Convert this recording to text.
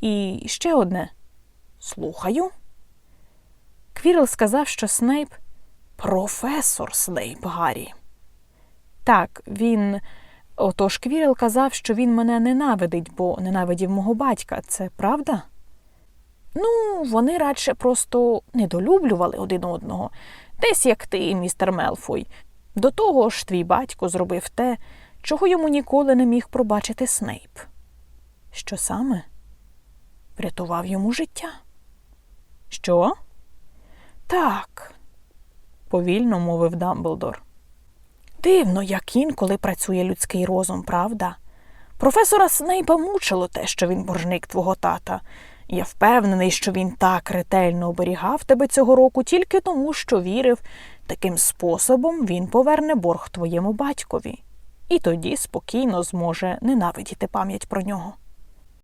І ще одне. Слухаю. Квірл сказав, що Снейп професор Снейп Гаррі. Так, він. Отож Квірл казав, що він мене ненавидить, бо ненавидів мого батька. Це правда? Ну, вони радше просто недолюблювали один одного, десь як ти, містер Мелфой. До того ж, твій батько зробив те, чого йому ніколи не міг пробачити Снейп. Що саме? Врятував йому життя. Що? Так, повільно мовив Дамблдор. Дивно, як інколи працює людський розум, правда? Професора Снейпа мучило те, що він боржник твого тата. Я впевнений, що він так ретельно оберігав тебе цього року тільки тому, що вірив, таким способом він поверне борг твоєму батькові, і тоді спокійно зможе ненавидіти пам'ять про нього.